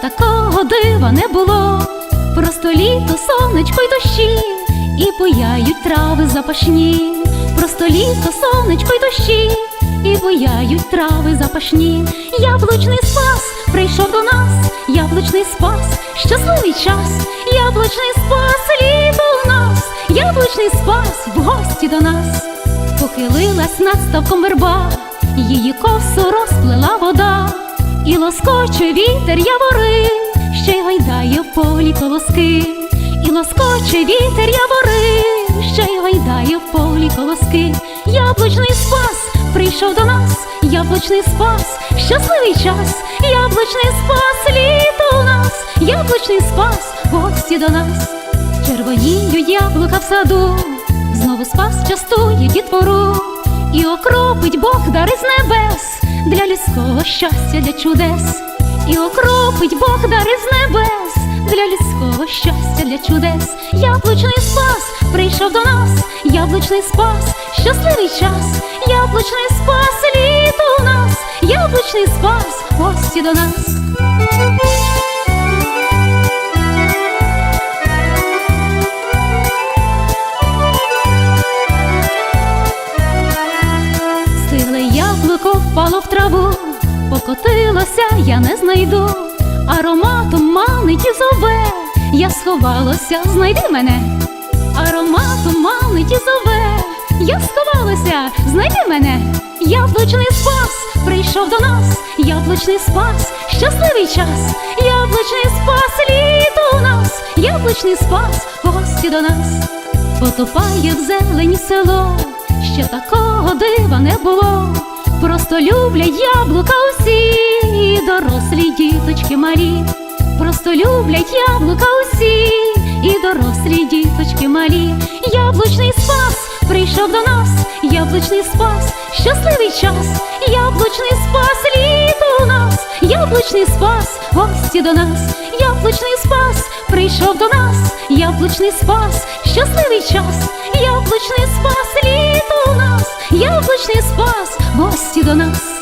такого дива не було. Просто літо, сонечко й дощі, і буяють трави запашні. Просто літо, сонечко й дощі, і буяють трави запашні. Яблучний спас прийшов до нас, яблучний спас, щасливий час, яблучний спас, літо у нас, яблучний спас в гості до нас. Похилилась над ставком верба, її косу розплела вода, і лоскоче вітер явори, ще й гайдає в полі колоски, і лоскоче вітер явори, ще й гайдає в полі колоски. Яблучний спас прийшов до нас, яблучний спас, щасливий час, яблучний спас, літо у нас, яблучний спас, гості до нас. Червоніють яблука в саду, знову спас частує дітвору, і окропить Бог дари з для людського щастя, для чудес, і окропить Бог дари з небес. Для людського щастя, для чудес. Яблучний спас прийшов до нас, яблучний спас, щасливий час, яблучний спас, літо у нас, яблучний спас, гості до нас. Впало в траву, покотилося, я не знайду, ароматом манить і зове, я сховалося, знайди мене, ароматом манить і зове, я сховалося, знайди мене, яблучний спас прийшов до нас, яблучний спас, щасливий час, яблучний спас, літо у нас, яблучний спас, гості до нас, потопає в зелені село ще такого дива не було. Просто люблять яблука усі, і дорослі діточки малі. Просто люблять яблука усі, і дорослі діточки малі. Яблучний спас прийшов до нас, яблучний спас, щасливий час, яблучний спас, літо у нас, яблучний спас, гості до нас, яблучний спас прийшов до нас, яблучний спас, щасливий час, яблучний спас, літо